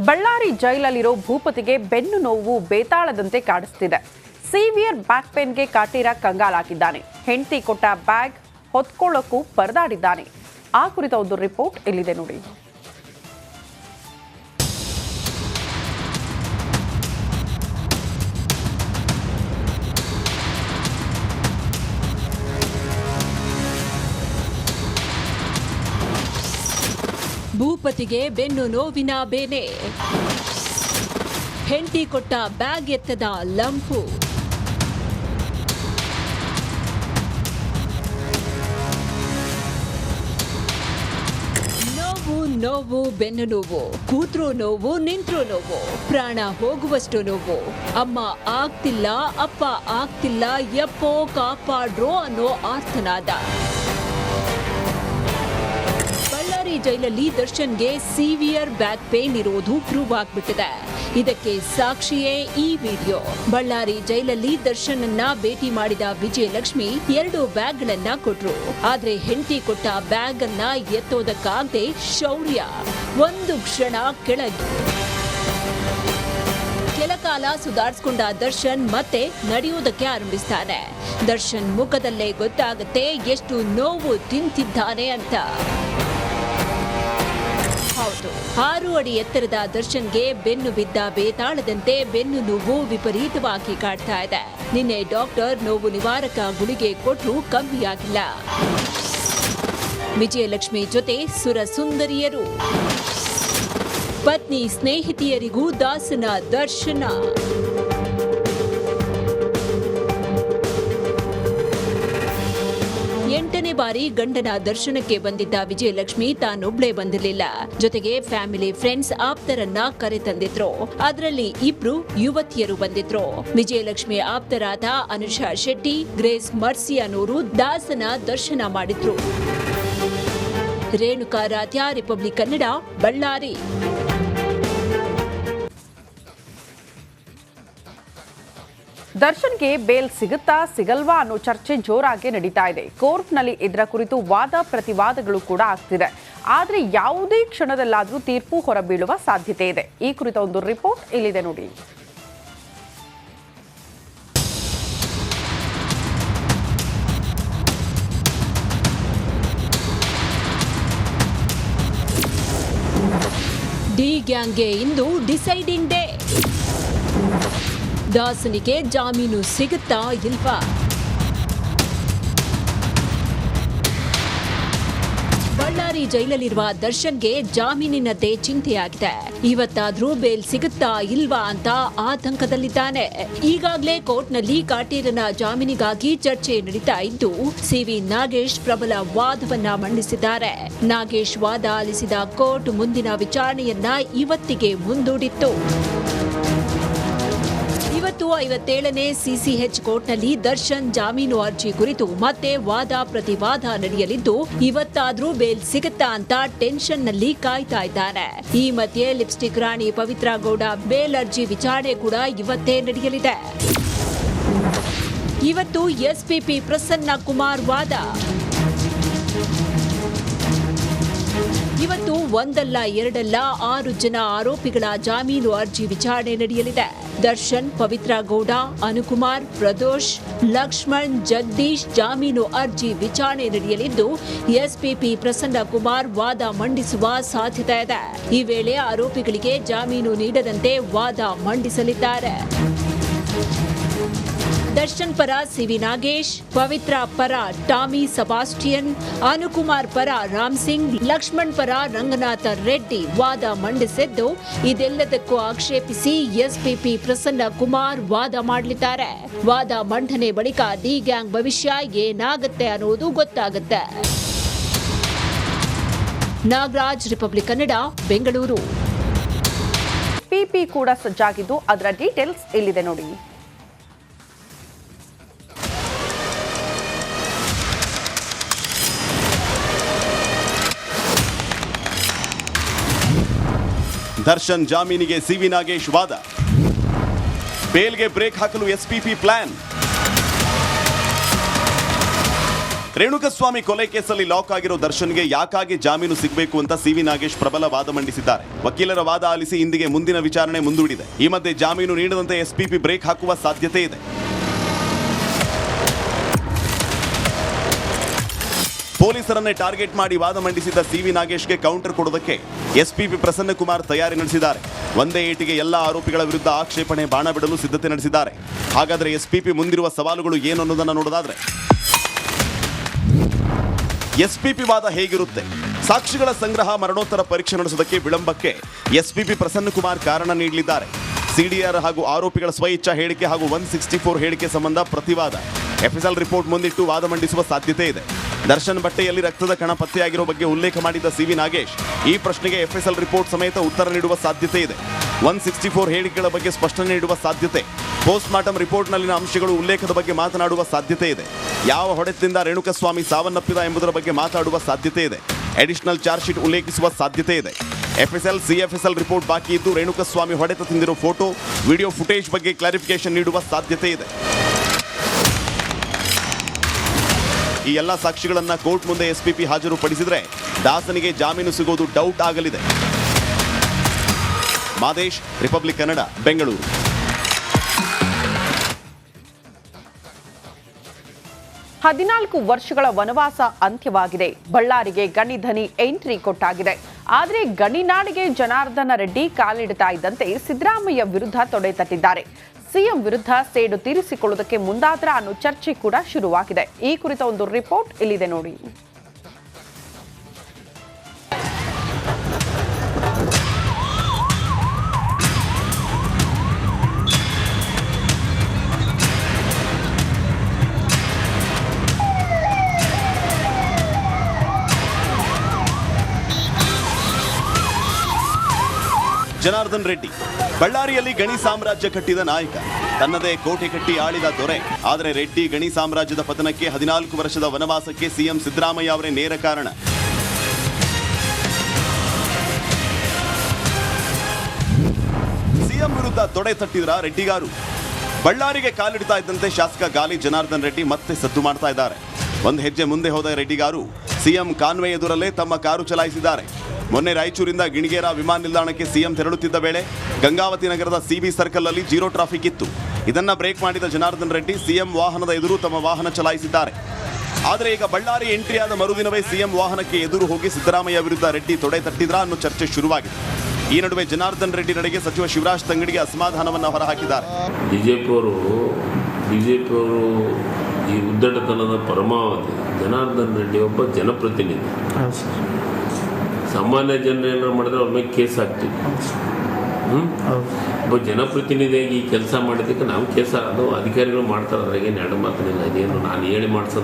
ಬಳ್ಳಾರಿ ಜೈಲಲ್ಲಿರೋ ಭೂಪತಿಗೆ ಬೆನ್ನು ನೋವು ಬೇತಾಳದಂತೆ ಕಾಡಿಸ್ತಿದೆ. Severe back ಪೇನ್ಗೆ ಕಾಟೀರ ಕಂಗಾಲಾಗಿದ್ದಾನೆ. ಹೆಂಡತಿ ಕೊಟ್ಟ ಬ್ಯಾಗ್ ಹೊತ್ಕೊಳ್ಳೋಕ್ಕೂ ಪರದಾಡಿದ್ದಾನೆ. ಆ ಕುರಿತ ಒಂದು ರಿಪೋರ್ಟ್ ಇಲ್ಲಿದೆ ನೋಡಿ. ಭೂಪತಿಗೆ ಬೆನ್ನು ನೋವಿನ ಬೇನೆ. ಹೆಂಡಿ ಕೊಟ್ಟ ಬ್ಯಾಗ್ ಎತ್ತದ ಲಂಪು. ನೋವು ನೋವು, ಬೆನ್ನು ನೋವು. ಕೂತ್ರು ನೋವು, ನಿಂತ್ರು ನೋವು. ಪ್ರಾಣ ಹೋಗುವಷ್ಟು ನೋವು. ಅಮ್ಮ ಆಗ್ತಿಲ್ಲ, ಅಪ್ಪ ಆಗ್ತಿಲ್ಲ, ಎಪ್ಪೋ ಕಾಪಾಡ್ರೋ ಅನ್ನೋ ಆರ್ತನಾದ. ಬಳ್ಳಾರಿ ಜೈಲಲ್ಲಿ ದರ್ಶನ್ಗೆ ಸಿವಿಯರ್ ಬ್ಯಾಕ್ ಪೇನ್ ಇರುವುದು ಪ್ರೂವ್ ಆಗ್ಬಿಟ್ಟಿದೆ. ಇದಕ್ಕೆ ಸಾಕ್ಷಿಯೇ ಈ ವಿಡಿಯೋ. ಬಳ್ಳಾರಿ ಜೈಲಲ್ಲಿ ದರ್ಶನ್ ಅನ್ನ ಭೇಟಿ ಮಾಡಿದ ವಿಜಯಲಕ್ಷ್ಮಿ ಎರಡು ಬ್ಯಾಗ್ಗಳನ್ನ ಕೊಟ್ರು. ಆದ್ರೆ ಹೆಂಡತಿ ಕೊಟ್ಟ ಬ್ಯಾಗ್ ಅನ್ನ ಎತ್ತೋದಕ್ಕಾಗದೆ ಶೌರ್ಯ. ಒಂದು ಕ್ಷಣ ಕೆಳಗೆ. ಕೆಲಕಾಲ ಸುಧಾರಿಸ್ಕೊಂಡ ದರ್ಶನ್ ಮತ್ತೆ ನಡೆಯೋದಕ್ಕೆ ಆರಂಭಿಸ್ತಾನೆ. ದರ್ಶನ್ ಮುಖದಲ್ಲೇ ಗೊತ್ತಾಗುತ್ತೆ ಎಷ್ಟು ನೋವು ತಿಂತಿದ್ದಾನೆ ಅಂತ. ಹೌದು. ಆರು ಅಡಿ ಎತ್ತರದ ದರ್ಶನ್ಗೆ ಬೆನ್ನು ಬಿದ್ದ ಬೇತಾಳದಂತೆ ಬೆನ್ನು ನೋವು ವಿಪರೀತವಾಗಿ ಕಾಡ್ತಾ ಇದೆ. ನಿನ್ನೆ ಡಾಕ್ಟರ್ ನೋವು ನಿವಾರಕ ಗುಳಿಗೆ ಕೊಟ್ಟು ಕಮ್ಮಿಯಾಗಿಲ್ಲ. ವಿಜಯಲಕ್ಷ್ಮಿ ಜೊತೆ ಸುರಸುಂದರಿಯರು. ಪತ್ನಿ ಸ್ನೇಹಿತೆಯರಿಗೂ ದಾಸನ ದರ್ಶನ. ಎಂಟನೇ ಬಾರಿ ಗಂಡನ ದರ್ಶನಕ್ಕೆ ಬಂದಿದ್ದ ವಿಜಯಲಕ್ಷ್ಮಿ ತಾನೊಬ್ಳೇ ಬಂದಿರಲಿಲ್ಲ. ಜೊತೆಗೆ ಫ್ಯಾಮಿಲಿ ಫ್ರೆಂಡ್ಸ್ ಆಪ್ತರನ್ನ ಕರೆತಂದಿದ್ರು. ಅದರಲ್ಲಿ ಇಬ್ರು ಯುವತಿಯರು ಬಂದಿದ್ರು. ವಿಜಯಲಕ್ಷ್ಮಿ ಆಪ್ತರಾದ ಅನುಷಾ ಶೆಟ್ಟಿ, ಗ್ರೇಸ್ ಮರ್ಸಿಯಾನೂರು ದಾಸನ ದರ್ಶನ ಮಾಡಿದ್ರು. ರೇಣುಕಾ ರಾಧ್ಯ, ರಿಪಬ್ಲಿಕ್ ಕನ್ನಡ, ಬಳ್ಳಾರಿ. ದರ್ಶನ್ಗೆ ಬೇಲ್ ಸಿಗುತ್ತಾ ಸಿಗಲ್ವಾ ಅನ್ನೋ ಚರ್ಚೆ ಜೋರಾಗಿ ನಡೀತಾ ಇದೆ. ಕೋರ್ಟ್ನಲ್ಲಿ ಇದರ ಕುರಿತು ವಾದ ಪ್ರತಿವಾದಗಳು ಕೂಡ ಆಗ್ತಿದೆ. ಆದರೆ ಯಾವುದೇ ಕ್ಷಣದಲ್ಲಾದರೂ ತೀರ್ಪು ಹೊರಬೀಳುವ ಸಾಧ್ಯತೆ ಇದೆ. ಈ ಕುರಿತ ಒಂದು ರಿಪೋರ್ಟ್ ಇಲ್ಲಿದೆ ನೋಡಿ. ಡಿ ಗ್ಯಾಂಗ್ಗೆ ಇಂದು ಡಿಸೈಡಿಂಗ್ ಡೇ. ದಾಸನಿಗೆ ಜಾಮೀನು ಸಿಗುತ್ತಾ ಇಲ್ವಾ? ಬಳ್ಳಾರಿ ಜೈಲಲ್ಲಿರುವ ದರ್ಶನ್ಗೆ ಜಾಮೀನಿನದ್ದೇ ಚಿಂತೆಯಾಗಿದೆ. ಇವತ್ತಾದ್ರೂ ಬೇಲ್ ಸಿಗುತ್ತಾ ಇಲ್ವಾ ಅಂತ ಆತಂಕದಲ್ಲಿದ್ದಾನೆ. ಈಗಾಗಲೇ ಕೋರ್ಟ್ನಲ್ಲಿ ಕಾಟೀರನ ಜಾಮೀನಿಗಾಗಿ ಚರ್ಚೆ ನಡೀತಾ ಇದ್ದು, ಸಿವಿ ನಾಗೇಶ್ ಪ್ರಬಲ ವಾದವನ್ನ ಮಂಡಿಸಿದ್ದಾರೆ. ನಾಗೇಶ್ ವಾದ ಆಲಿಸಿದ ಕೋರ್ಟ್ ಮುಂದಿನ ವಿಚಾರಣೆಯನ್ನ ಇವತ್ತಿಗೆ ಮುಂದೂಡಿತ್ತು. ಇವತ್ತು ಐವತ್ತೇಳನೇ ಸಿಸಿಎಚ್ ಕೋರ್ಟ್ನಲ್ಲಿ ದರ್ಶನ್ ಜಾಮೀನು ಅರ್ಜಿ ಕುರಿತು ಮತ್ತೆ ವಾದ ಪ್ರತಿವಾದ ನಡೆಯಲಿದ್ದು, ಇವತ್ತಾದ್ರೂ ಬೇಲ್ ಸಿಗುತ್ತಾ ಅಂತ ಟೆನ್ಷನ್ನಲ್ಲಿ ಕಾಯ್ತಾ ಇದ್ದಾರೆ. ಈ ಮಧ್ಯೆ ಲಿಪ್ಸ್ಟಿಕ್ ರಾಣಿ ಪವಿತ್ರ ಗೌಡ ಬೇಲ್ ಅರ್ಜಿ ವಿಚಾರಣೆ ಕೂಡ ಇವತ್ತೇ ನಡೆಯಲಿದೆ. ಇವತ್ತು ಎಸ್ಪಿಪಿ ಪ್ರಸನ್ನ ಕುಮಾರ್ ವಾದ. ಇವತ್ತು ಒಂದಲ್ಲ, ಎರಡಲ್ಲ, ಆರು ಜನ ಆರೋಪಿಗಳ ಜಾಮೀನು ಅರ್ಜಿ ವಿಚಾರಣೆ ನಡೆಯಲಿದೆ. ದರ್ಶನ್, ಪವಿತ್ರ ಗೌಡ, ಅನುಕುಮಾರ್, ಪ್ರದೋಷ್, ಲಕ್ಷ್ಮಣ್, ಜಗದೀಶ್ ಜಾಮೀನು ಅರ್ಜಿ ವಿಚಾರಣೆ ನಡೆಯಲಿದ್ದು, ಎಸ್ಪಿಪಿ ಪ್ರಸನ್ನ ಕುಮಾರ್ ವಾದ ಮಂಡಿಸುವ ಸಾಧ್ಯತೆ ಇದೆ. ಈ ವೇಳೆ ಆರೋಪಿಗಳಿಗೆ ಜಾಮೀನು ನೀಡದಂತೆ ವಾದ ಮಂಡಿಸಲಿದ್ದಾರೆ. ದರ್ಶನ್ ಪರ ಸಿವಿ ನಾಗೇಶ್, ಪವಿತ್ರ ಪರ ಟಾಮಿ ಸಬಾಸ್ಟಿಯನ್, ಅನುಕುಮಾರ್ ಪರ ರಾಮ್ ಸಿಂಗ್, ಲಕ್ಷ್ಮಣ್ ಪರ ರಂಗನಾಥ ರೆಡ್ಡಿ, ವಾದ ಮಂಡಿಸಿದ್ದು. ಇದೆಲ್ಲದಕ್ಕೂ ಆಕ್ಷೇಪಿಸಿ ಎಸ್ಪಿಪಿ ಪ್ರಸನ್ನ ಕುಮಾರ್ ವಾದ ಮಾಡಲಿದ್ದಾರೆ. ವಾದ ಮಂಡನೆ ಬಳಿಕ ಡಿ ಗ್ಯಾಂಗ್ ಭವಿಷ್ಯ ಏನಾಗುತ್ತೆ ಅನ್ನೋದು ಗೊತ್ತಾಗುತ್ತೆ. ನಾಗರಾಜ್, ರಿಪಬ್ಲಿಕ್ ಕನ್ನಡ, ಬೆಂಗಳೂರು. ಪಿಪಿ ಕೂಡ ಸಜ್ಜಾಗಿದ್ದು ಅದರ ಡೀಟೇಲ್ಸ್ ಇಲ್ಲಿದೆ ನೋಡಿ. ದರ್ಶನ್ ಜಾಮೀನಿಗೆ ಸಿವಿ ನಾಗೇಶ್ ವಾದ. ಬೇಲ್ಗೆ ಬ್ರೇಕ್ ಹಾಕಲು ಎಸ್ಪಿಪಿ ಪ್ಲಾನ್. ರೇಣುಕಸ್ವಾಮಿ ಕೊಲೆ ಕೇಸಲ್ಲಿ ಲಾಕ್ ಆಗಿರೋ ದರ್ಶನ್ಗೆ ಯಾಕಾಗಿ ಜಾಮೀನು ಸಿಗಬೇಕು ಅಂತ ಸಿವಿ ನಾಗೇಶ್ ಪ್ರಬಲ ವಾದ ಮಂಡಿಸಿದ್ದಾರೆ. ವಕೀಲರ ವಾದ ಆಲಿಸಿ ಇಂದಿಗೆ ಮುಂದಿನ ವಿಚಾರಣೆ ಮುಂದೂಡಿದೆ. ಈ ಮಧ್ಯೆ ಜಾಮೀನು ನೀಡದಂತೆ ಎಸ್ಪಿಪಿ ಬ್ರೇಕ್ ಹಾಕುವ ಸಾಧ್ಯತೆ ಇದೆ. ಪೊಲೀಸರನ್ನೇ ಟಾರ್ಗೆಟ್ ಮಾಡಿ ವಾದ ಮಂಡಿಸಿದ್ದ ಸಿವಿ ನಾಗೇಶ್ಗೆ ಕೌಂಟರ್ ಕೊಡೋದಕ್ಕೆ ಎಸ್ಪಿಪಿ ಪ್ರಸನ್ನ ಕುಮಾರ್ ತಯಾರಿ ನಡೆಸಿದ್ದಾರೆ. ಒಂದೇ ಏಟಿಗೆ ಎಲ್ಲ ಆರೋಪಿಗಳ ವಿರುದ್ಧ ಆಕ್ಷೇಪಣೆ ಬಾಣ ಬಿಡಲು ಸಿದ್ಧತೆ ನಡೆಸಿದ್ದಾರೆ. ಹಾಗಾದರೆ ಎಸ್ಪಿಪಿ ಮುಂದಿರುವ ಸವಾಲುಗಳು ಏನು ಅನ್ನೋದನ್ನು ನೋಡೋದಾದ್ರೆ ಎಸ್ಪಿಪಿ ವಾದ ಹೇಗಿರುತ್ತೆ? ಸಾಕ್ಷಿಗಳ ಸಂಗ್ರಹ ಮರಣೋತ್ತರ ಪರೀಕ್ಷೆ ನಡೆಸುವುದಕ್ಕೆ ವಿಳಂಬಕ್ಕೆ ಎಸ್ಪಿಪಿ ಪ್ರಸನ್ನ ಕುಮಾರ್ ಕಾರಣ ನೀಡಲಿದ್ದಾರೆ. ಸಿಡಿಆರ್ ಹಾಗೂ ಆರೋಪಿಗಳ ಸ್ವಇಚ್ಛಾ ಹೇಳಿಕೆ ಹಾಗೂ ಒನ್ ಸಿಕ್ಸ್ಟಿ ಫೋರ್ ಹೇಳಿಕೆ ಸಂಬಂಧ ಪ್ರತಿವಾದ. ಎಫ್ಎಸ್ಎಲ್ ರಿಪೋರ್ಟ್ ಮುಂದಿಟ್ಟು ವಾದ ಮಂಡಿಸುವ ಸಾಧ್ಯತೆ ಇದೆ. ದರ್ಶನ್ ಬಟ್ಟೆಯಲ್ಲಿ ರಕ್ತದ ಕಣ ಪತ್ತೆಯಾಗಿರೋ ಬಗ್ಗೆ ಉಲ್ಲೇಖ ಮಾಡಿದ್ದ ಸಿವಿ ನಾಗೇಶ್, ಈ ಪ್ರಶ್ನೆಗೆ ಎಫ್ಎಸ್ಎಲ್ ರಿಪೋರ್ಟ್ ಸಮೇತ ಉತ್ತರ ನೀಡುವ ಸಾಧ್ಯತೆ ಇದೆ. ಒನ್ ಸಿಕ್ಸ್ಟಿ ಫೋರ್ ಹೇಳಿಕೆಗಳ ಬಗ್ಗೆ ಸ್ಪಷ್ಟನೆ ನೀಡುವ ಸಾಧ್ಯತೆ. ಪೋಸ್ಟ್ ಮಾರ್ಟಮ್ ರಿಪೋರ್ಟ್ನಲ್ಲಿನ ಅಂಶಗಳು ಉಲ್ಲೇಖದ ಬಗ್ಗೆ ಮಾತನಾಡುವ ಸಾಧ್ಯತೆ ಇದೆ. ಯಾವ ಹೊಡೆತದಿಂದ ರೇಣುಕಸ್ವಾಮಿ ಸಾವನ್ನಪ್ಪಿದ ಎಂಬುದರ ಬಗ್ಗೆ ಮಾತಾಡುವ ಸಾಧ್ಯತೆ ಇದೆ. ಅಡಿಷನಲ್ ಚಾರ್ಜ್ ಶೀಟ್ ಉಲ್ಲೇಖಿಸುವ ಸಾಧ್ಯತೆ ಇದೆ. ಎಫ್ಎಸ್ಎಲ್ ಸಿಎಫ್ಎಸ್ಎಲ್ ರಿಪೋರ್ಟ್ ಬಾಕಿ ಇದ್ದು ರೇಣುಕಸ್ವಾಮಿ ಹೊಡೆತ ತಿಂದಿರೋ ಫೋಟೋ ವಿಡಿಯೋ ಫುಟೇಜ್ ಬಗ್ಗೆ ಕ್ಲಾರಿಫಿಕೇಶನ್ ನೀಡುವ ಸಾಧ್ಯತೆ ಇದೆ. ಈ ಎಲ್ಲ ಸಾಕ್ಷಿಗಳನ್ನ ಕೋರ್ಟ್ ಮುಂದೆ ಎಸ್ಪಿಪಿ ಹಾಜರುಪಡಿಸಿದರೆ ದಾಸನಿಗೆ ಜಾಮೀನು ಸಿಗೋದು ಡೌಟ್ ಆಗಲಿದೆ. ಮಾದೇಶ್ ರಿಪಬ್ಲಿಕ್ ಕನ್ನಡ ಬೆಂಗಳೂರು ಹದಿನಾಲ್ಕು ವರ್ಷಗಳ ವನವಾಸ ಅಂತ್ಯವಾಗಿದೆ. ಬಳ್ಳಾರಿಗೆ ಗಣಿಧನಿ ಎಂಟ್ರಿ ಕೊಟ್ಟಾಗಿದೆ. ಆದರೆ ಗಣಿನಾಡಿಗೆ ಜನಾರ್ದನ ರೆಡ್ಡಿ ಕಾಲಿಡ್ತಾ ಇದ್ದಂತೆ ಸಿದ್ದರಾಮಯ್ಯ ವಿರುದ್ಧ ತೊಡೆ ತಟ್ಟಿದ್ದಾರೆ. ಸಿಎಂ ವಿರುದ್ಧ ಸೇಡು ತೀರಿಸಿಕೊಳ್ಳುವುದಕ್ಕೆ ಮುಂದಾದ್ರ ಅನ್ನೋ ಚರ್ಚೆ ಕೂಡ ಶುರುವಾಗಿದೆ. ಈ ಕುರಿತ ಒಂದು ರಿಪೋರ್ಟ್ ಇಲ್ಲಿದೆ ನೋಡಿ. ಜನಾರ್ದನ್ ರೆಡ್ಡಿ. ಬಳ್ಳಾರಿಯಲ್ಲಿ ಗಣಿ ಸಾಮ್ರಾಜ್ಯ ಕಟ್ಟಿದ ನಾಯಕ. ತನ್ನದೇ ಕೋಟೆ ಕಟ್ಟಿ ಆಳಿದ ದೊರೆ. ಆದರೆ ರೆಡ್ಡಿ ಗಣಿ ಸಾಮ್ರಾಜ್ಯದ ಪತನಕ್ಕೆ ಹದಿನಾಲ್ಕು ವರ್ಷದ ವನವಾಸಕ್ಕೆ ಸಿಎಂ ಸಿದ್ದರಾಮಯ್ಯ ಅವರೇ ನೇರ ಕಾರಣ. ಸಿಎಂ ವಿರುದ್ಧ ತೊಡೆ ತಟ್ಟಿದ್ರ ರೆಡ್ಡಿಗಾರು? ಬಳ್ಳಾರಿಗೆ ಕಾಲಿಡ್ತಾ ಇದ್ದಂತೆ ಶಾಸಕ ಗಾಲಿ ಜನಾರ್ದನ್ ರೆಡ್ಡಿ ಮತ್ತೆ ಸದ್ದು ಮಾಡ್ತಾ ಇದ್ದಾರೆ. ಒಂದು ಹೆಜ್ಜೆ ಮುಂದೆ ಹೋದ ರೆಡ್ಡಿಗಾರು, ಸಿಎಂ ಕಾನ್ವೆ ಎದುರಲ್ಲೇ ತಮ್ಮ ಕಾರು ಚಲಾಯಿಸಿದ್ದಾರೆ. ಮೊನ್ನೆ ರಾಯಚೂರಿಂದ ಗಿಣಿಗೇರ ವಿಮಾನ ನಿಲ್ದಾಣಕ್ಕೆ ಸಿಎಂ ತೆರಳುತ್ತಿದ್ದ ವೇಳೆ ಗಂಗಾವತಿ ನಗರದ ಸಿಬಿ ಸರ್ಕಲ್ ಅಲ್ಲಿ ಜೀರೋ ಟ್ರಾಫಿಕ್ ಇತ್ತು. ಇದನ್ನ ಬ್ರೇಕ್ ಮಾಡಿದ ಜನಾರ್ದನ್ ರೆಡ್ಡಿ ಸಿಎಂ ವಾಹನದ ಎದುರು ತಮ್ಮ ವಾಹನ ಚಲಾಯಿಸಿದ್ದಾರೆ. ಆದರೆ ಈಗ ಬಳ್ಳಾರಿ ಎಂಟ್ರಿಯಾದ ಆದ ಮರುದಿನವೇ ಸಿಎಂ ವಾಹನಕ್ಕೆ ಎದುರು ಹೋಗಿ ಸಿದ್ದರಾಮಯ್ಯ ವಿರುದ್ಧ ರೆಡ್ಡಿ ತೊಡೆ ತಟ್ಟಿದ್ರ ಅನ್ನೋ ಚರ್ಚೆ ಶುರುವಾಗಿದೆ. ಈ ನಡುವೆ ಜನಾರ್ದನ್ ರೆಡ್ಡಿ ನಡೆಗೆ ಸಚಿವ ಶಿವರಾಜ್ ತಂಗಡಿಗೆ ಅಸಮಾಧಾನವನ್ನು ಹೊರಹಾಕಿದ್ದಾರೆ. ಬಿಜೆಪಿಯವರು ಬಿಜೆಪಿಯವರು ಈ ಉದ್ದಟತನದ ಪರಮಾವಧಿ ಜನಾರ್ದನ್ ರೆಡ್ಡಿ ಒಬ್ಬ ಜನಪ್ರತಿನಿಧಿ. ಸಾಮಾನ್ಯ ಜನರು ಏನಾರು ಮಾಡಿದ್ರೆ ಅವ್ರ ಮೇಲೆ ಕೇಸ್ ಆಗ್ತಿತ್ತು ಒಬ್ಬ ಜನಪ್ರತಿನಿಧಿಯಾಗಿ ಈ ಕೆಲಸ ಮಾಡಿದ್ದಕ್ಕೆ ನಾವು ಕೇಸ ಅದು ಅಧಿಕಾರಿಗಳು ಮಾಡ್ತಾರೆ, ಅದ್ರಾಗೇನು ಎರಡು ಮಾತಿನಿಲ್ಲ. ಇದೇನು ನಾನು ಹೇಳಿ ಮಾಡಿಸೋ